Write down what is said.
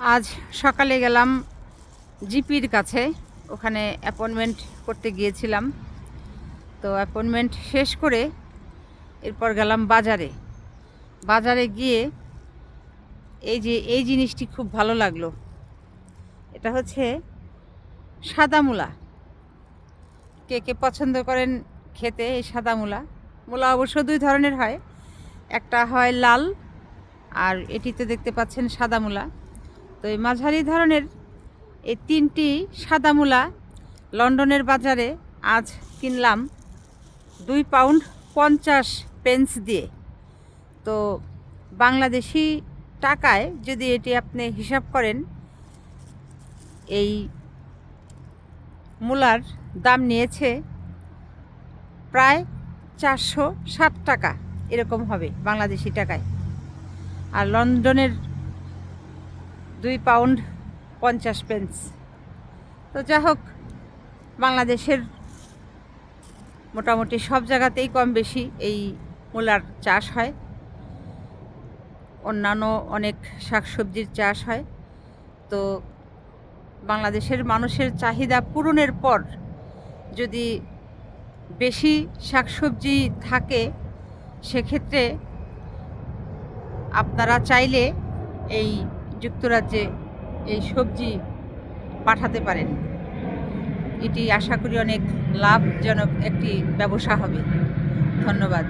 আজ সকালে গেলাম জিপির কাছে। ওখানে অ্যাপয়েন্টমেন্ট করতে গিয়েছিলাম। তো অ্যাপয়েন্টমেন্ট শেষ করে এরপর গেলাম বাজারে। বাজারে গিয়ে এই যে, এই জিনিসটি খুব ভালো লাগল। এটা হচ্ছে সাদা মূলা। কে কে পছন্দ করেন খেতে এই সাদা মূলা। মূলা অবশ্য দুই ধরনের হয়। একটা হয় লাল আর এটিতে দেখতে পাচ্ছেন সাদা মূলা। তো এই মাঝারি ধরনের এই তিনটি সাদা মূলা লন্ডনের বাজারে আজ কিনলাম দুই পাউন্ড পঞ্চাশ পেন্স দিয়ে। তো বাংলাদেশি টাকায় যদি এটি আপনি হিসাব করেন, এই মূলার দাম নিয়েছে প্রায় চারশো ষাট টাকা, এরকম হবে বাংলাদেশি টাকায়। আর লন্ডনের দুই পাউন্ড পঞ্চাশ পেন্স। তো যা হোক, বাংলাদেশের মোটামুটি সব জায়গাতেই কম বেশি এই মূলার চাষ হয়। অন্যান্য অনেক শাকসবজির চাষ হয়। তো বাংলাদেশের মানুষের চাহিদা পূরণের পর যদি বেশি শাকসবজি থাকে, সেক্ষেত্রে আপনারা চাইলে এই যুক্তরাজ্যে এই সবজি পাঠাতে পারেন। এটি আশা করি অনেক লাভজনক একটি ব্যবসা হবে। ধন্যবাদ।